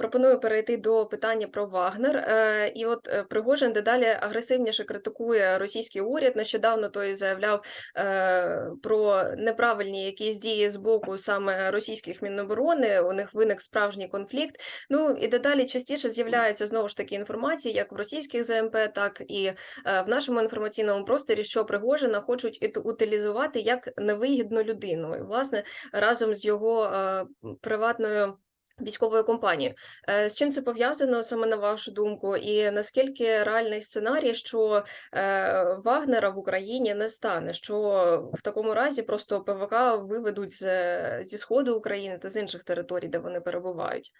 Пропоную перейти до питання про Вагнер. Е, І от е, Пригожин дедалі агресивніше критикує російський уряд. Нещодавно той заявляв е, про неправильні якісь дії з боку саме російських міноборони. У них виник справжній конфлікт. Ну і дедалі частіше з'являється знову ж таки інформація, як в російських ЗМП, так і в нашому інформаційному просторі, що Пригожина хочуть утилізувати як невигідну людину. І власне разом з його приватною. Військовою компанією. Е, З чим це пов'язано саме на вашу думку, і наскільки реальний сценарій, що е, Вагнера в Україні не стане? Що в такому разі просто ПВК виведуть з, зі сходу України та з інших територій, де вони перебувають?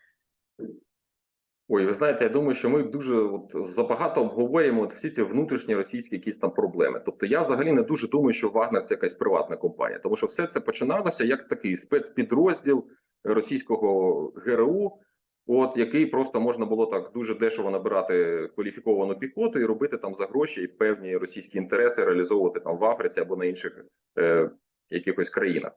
Ой, ви знаєте, я думаю, що ми дуже от забагато обговорюємо от всі ці внутрішні російські якісь там проблеми. Тобто, я взагалі не дуже думаю, що Вагнер це якась приватна компанія, тому що все це починалося як такий спецпідрозділ російського ГРУ, от який просто можна було так дуже дешево набирати кваліфіковану піхоту і робити там за гроші і певні російські інтереси реалізовувати там в Африці або на інших е, якихось країнах.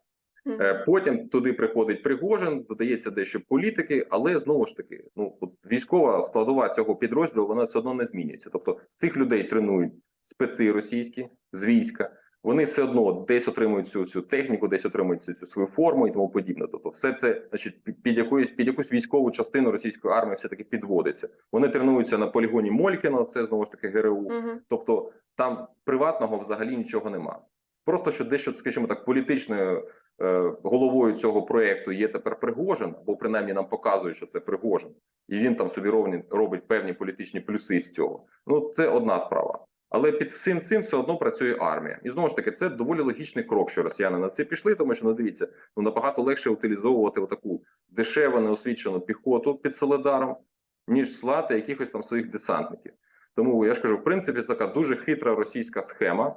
Е, Потім туди приходить Пригожин, додається дещо політики, але знову ж таки, ну от військова складова цього підрозділу вона все одно не змінюється. Тобто з тих людей тренують специ російські з війська. Вони все одно десь отримують цю цю техніку, десь отримують цю, цю свою форму і тому подібне. Тобто, все це, значить, під- під якоюсь під якусь військову частину російської армії все таки підводиться. Вони тренуються на полігоні Молькіно, це знову ж таки ГРУ. Мгм. Тобто там приватного взагалі нічого нема. Просто що дещо, скажімо так, політичною е, головою цього проекту є тепер Пригожин, або принаймні нам показують, що це Пригожин, і він там собі ровні, робить певні політичні плюси з цього. Ну це одна справа. Але під всім цим все одно працює армія, і знову ж таки, це доволі логічний крок, що росіяни на це пішли, тому що ну дивіться, ну набагато легше утилізовувати отаку дешеву, неосвічену піхоту під Соледаром, ніж слати якихось там своїх десантників. Тому я ж кажу, в принципі, це така дуже хитра російська схема.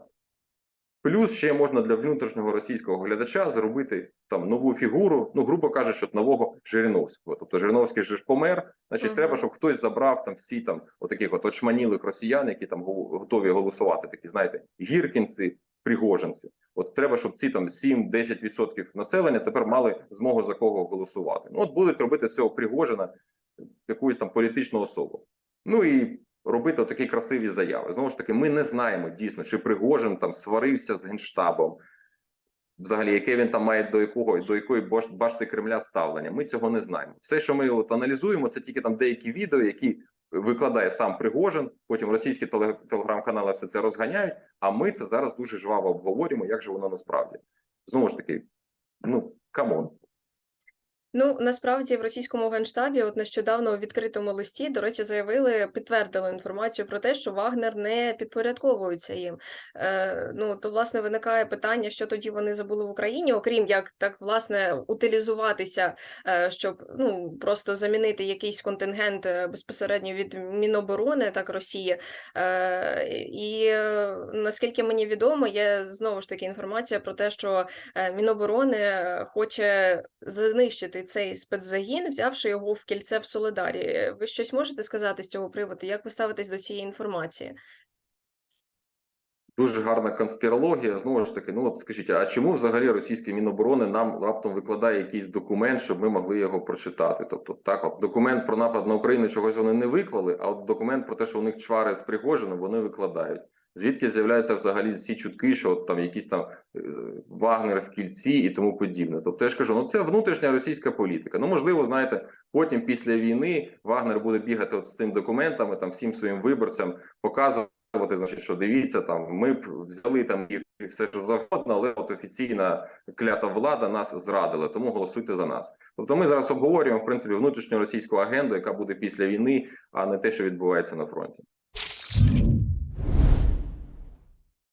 Плюс ще можна для внутрішнього російського глядача зробити там нову фігуру, ну грубо кажучи, от нового Жириновського. Тобто Жириновський же ж помер, значить, Мгм. треба, щоб хтось забрав там всі там отаких от очманілих росіян, які там го- готові голосувати. Такі знаєте, гіркінці, пригожинці. От треба, щоб ці там 7-10% населення тепер мали змогу за кого голосувати. Ну от будуть робити з цього Пригожина якусь там політичну особу. Ну і робити такі красиві заяви. Знову ж таки, ми не знаємо дійсно, чи Пригожин там сварився з генштабом. Взагалі, яке він там має до якого до якої башти Кремля ставлення? Ми цього не знаємо. Все, що ми от аналізуємо, це тільки там деякі відео, які викладає сам Пригожин. Потім російські телеграм-канали все це розганяють. А ми це зараз дуже жваво обговорюємо, як же воно насправді. Знову ж таки, ну камон. Ну насправді в російському генштабі, от нещодавно у відкритому листі, до речі, заявили, підтвердили інформацію про те, що Вагнер не підпорядковується їм. Е, ну то власне виникає питання, що тоді вони забули в Україні, окрім як так власне утилізуватися, е, щоб ну просто замінити якийсь контингент е, безпосередньо від Міноборони, так Росії. Е, і е, наскільки мені відомо, є знову ж таки інформація про те, що е, Міноборони е, хоче знищити цей спецзагін, взявши його в кільце в Солидарі. Ви щось можете сказати з цього приводу? Як ви ставитесь до цієї інформації? Дуже гарна конспірологія. Знову ж таки, ну от скажіть, а чому взагалі російське міноборони нам раптом викладає якийсь документ, щоб ми могли його прочитати? Тобто, так, от документ про напад на Україну чогось вони не виклали, а от документ про те, що у них чвари з Пригожином, вони викладають. Звідки з'являються взагалі всі чутки, що от там якісь там е, Вагнер в кільці і тому подібне. Тобто я ж кажу, ну це внутрішня російська політика. Ну можливо, знаєте, потім після війни Вагнер буде бігати от з цим документами, там всім своїм виборцям показувати, значить, що дивіться, там ми б взяли там їх все що завгодно, але от офіційна клята влада нас зрадила, тому голосуйте за нас. Тобто, ми зараз обговорюємо в принципі внутрішню російську агенду, яка буде після війни, а не те, що відбувається на фронті.